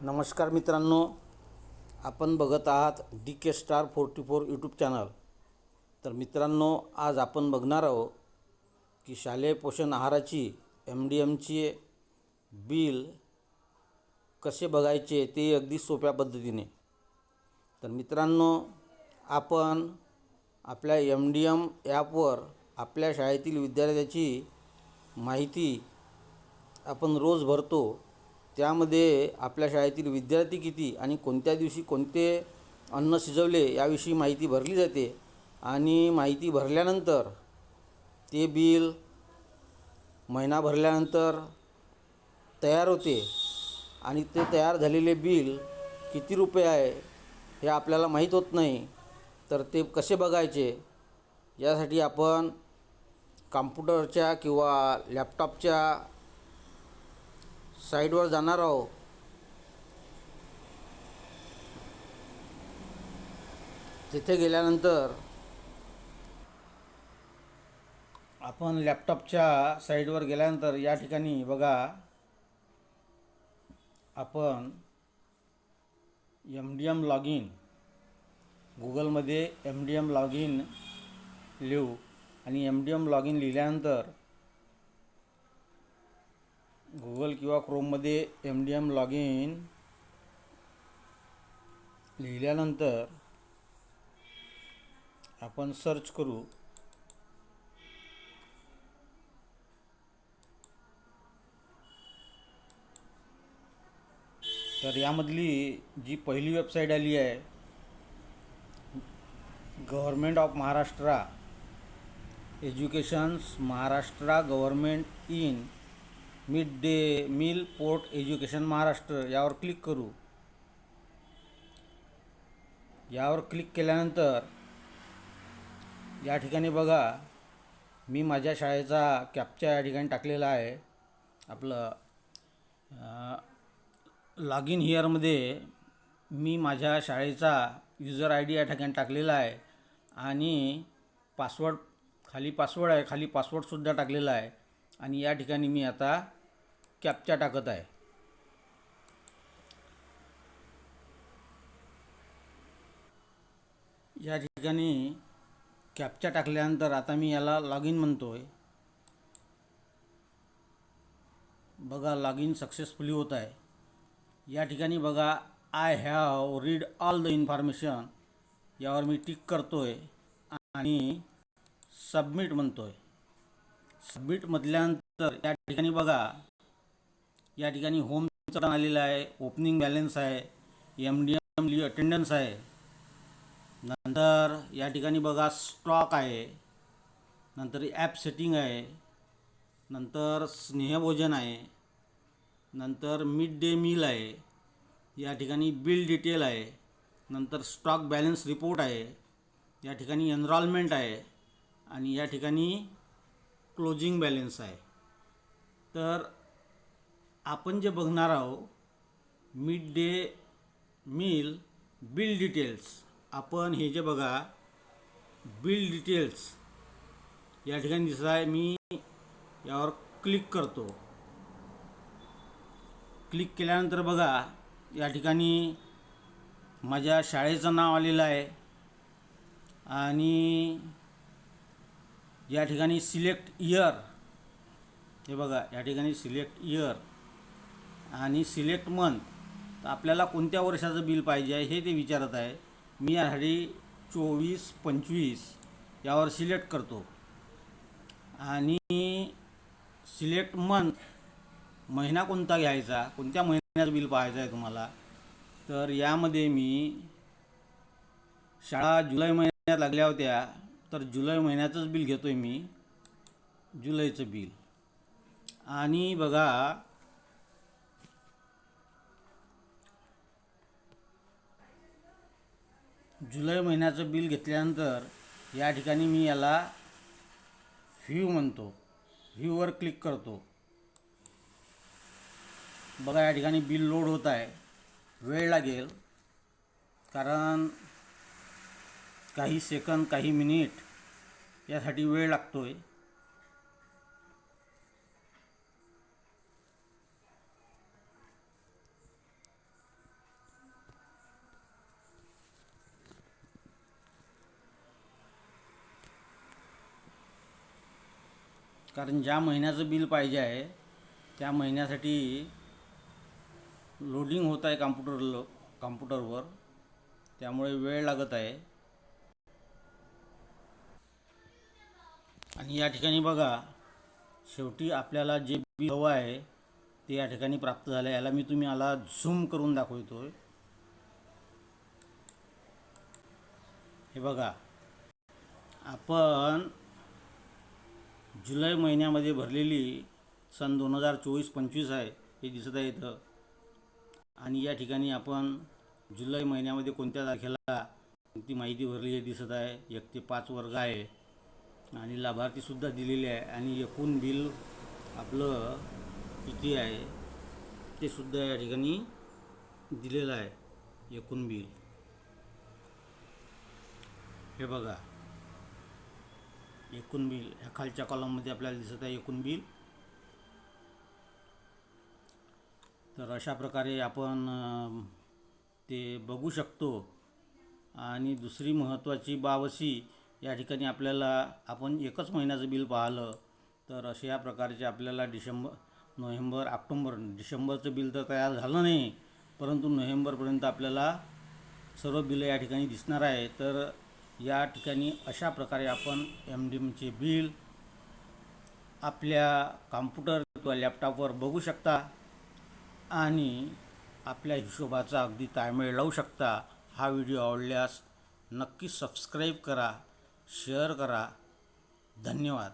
नमस्कार मित्रांनो आपण बघत आहात D K star forty four YouTube channel तर मित्रांनो आज आपण बघणार आहोत की शालेय पोषण आहाराची एम डी एमचे बिल कसे बघायचे ते अगदी सोप्या पद्धतीने. तर मित्रांनो आपण आपल्या एम डी एम ॲपवर आपल्या शाळेतील विद्यार्थ्याची माहिती आपण रोज भरतो. त्यामध्ये आपल्या शाळेतील विद्यार्थी किती आणि कोणत्या दिवशी कोणते अन्न शिजवले याविषयी माहिती भरली जाते आणि माहिती भरल्यानंतर ते बिल महिना भरल्यानंतर तयार होते आणि ते तयार झालेले बिल किती रुपये आहे हे आपल्याला माहीत होत नाही तर ते कसे बघायचे यासाठी आपण कॉम्प्युटरच्या किंवा लॅपटॉपच्या साईडवर जाणार आहोत. तिथे गेल्यानंतर आपण लॅपटॉपच्या साईडवर गेल्यानंतर या ठिकाणी बघा आपण M D M log in गुगलमध्ये M D M log in लिहू आणि M D M log in लिहिल्यानंतर गुगल किंवा क्रोममध्ये M D M log in लिहिल्यानंतर आपण सर्च करू. तर यामधली जी पहिली वेबसाईट आली आहे government of Maharashtra educations Maharashtra government in mid day meal port education Maharashtra यावर क्लिक करू. यावर क्लिक केल्यानंतर या ठिकाणी बघा मी माझ्या शाळेचा कॅपचा या ठिकाणी टाकलेला आहे. आपलं लॉग इन हिअरमध्ये मी माझ्या शाळेचा युजर आय डी या ठिकाणी टाकलेला आहे आणि पासवर्ड खाली पासवर्ड आहे खाली पासवर्डसुद्धा टाकलेला आहे. आणि या ठिकाणी मी आता कॅपच्या टाकत आहे. या ठिकाणी कॅपच्या टाकल्यानंतर आता मी याला लॉग इन म्हणतो आहे बघा लॉग इन सक्सेसफुली होत आहे. या ठिकाणी बघा I have read all the information यावर मी टिक करतो आहे आणि सबमिट म्हणतो आहे सबमिट म्हटल्यानंतर या ठिकाणी बघा या ठिकाणी होम आलेला आहे ओपनिंग बॅलन्स आहे एम डी एम ली अटेंडन्स आहे. नंतर या ठिकाणी बघा स्टॉक आहे. नंतर ॲप सेटिंग आहे. नंतर स्नेहभोजन आहे. नंतर मिड डे मील आहे. या ठिकाणी बिल डिटेल आहे. नंतर स्टॉक बॅलन्स रिपोर्ट आहे. या ठिकाणी एनरॉलमेंट आहे. आणि या ठिकाणी क्लोजिंग बॅलन्स आहे. तर आपण जे बघणार आहोत mid day meal bill details आपण हे जे बघा बिल डिटेल्स या ठिकाणी दिसत आहे. मी यावर क्लिक करतो. क्लिक केल्यानंतर बघा या ठिकाणी माझ्या शाळेचं नाव आलेलं आहे. आणि या ठिकाणी सिलेक्ट इयर हे बघा या ठिकाणी सिलेक्ट इयर आणि सिलेक्ट मंथ तर आपल्याला कोणत्या वर्षाचं बिल पाहिजे आहे हे ते विचारत आहे. मी यासाठी चोवीस पंचवीस यावर सिलेक्ट करतो. आणि सिलेक्ट मंथ महिना कोणता घ्यायचा कोणत्या महिन्याचं बिल पाहायचं आहे तुम्हाला? तर यामध्ये मी शाळा जुलै महिन्यात लागल्या होत्या तर जुलै महिन्याचंच बिल घेतो आहे मी. जुलैचं बिल. आणि बघा जुलै महिन्याचं बिल घेतल्यानंतर या ठिकाणी मी याला व्ह्यू म्हणतो. व्ह्यूवर क्लिक करतो. बघा या ठिकाणी बिल लोड होत आहे. वेळ लागेल कारण काही सेकंद काही मिनिट यासाठी वेळ लागतो आहे कारण ज्या महिन्याचं बिल पाहिजे आहे त्या महिन्यासाठी लोडिंग होत आहे कॉम्प्युटर कॉम्प्युटरवर त्यामुळे वेळ लागत आहे. आणि या ठिकाणी बघा शेवटी आपल्याला जे बिल हवं आहे ते या ठिकाणी प्राप्त झालं आहे. याला मी तुम्ही आला झूम करून दाखवतो आहे हे बघा. आपण जुलै महिन्यामध्ये भरलेली सन दोन हजार चोवीस पंचवीस आहे हे दिसत आहे इथं. आणि या ठिकाणी आपण जुलै महिन्यामध्ये कोणत्या तारखेला ती माहिती भरली हे दिसत आहे. एक ते पाच वर्ग आहे. आणि लाभार्थीसुद्धा दिलेली आहे. आणि एकूण बिल आपलं किती आहे ते सुद्धा या ठिकाणी दिलेलं आहे एकूण बिल. हे बघा. एकूण बिल ह्या खालच्या कॉलममध्ये आपल्याला दिसत आहे एकूण बिल. तर अशा प्रकारे आपण ते बघू शकतो. आणि दुसरी महत्त्वाची बाब अशी या ठिकाणी आपल्याला आपण एकच महिन्याचं बिल पाहिलं तर अशा प्रकारचे आपल्याला डिसेंबर नोव्हेंबर ऑक्टोंबर डिसेंबरचं बिल तर तयार झालं नाही परंतु नोव्हेंबरपर्यंत आपल्याला सर्व बिलं या ठिकाणी दिसणार आहे. तर या ठिकाणी अशा प्रकारे आपण एम डी एमचे बिल आपल्या कॉम्प्युटर किंवा लॅपटॉपवर बघू शकता आणि आपल्या हिशोबाचा अगदी ताळमेळ लावू शकता. हा व्हिडिओ आवडल्यास नक्की सबस्क्राईब करा शेअर करा. धन्यवाद.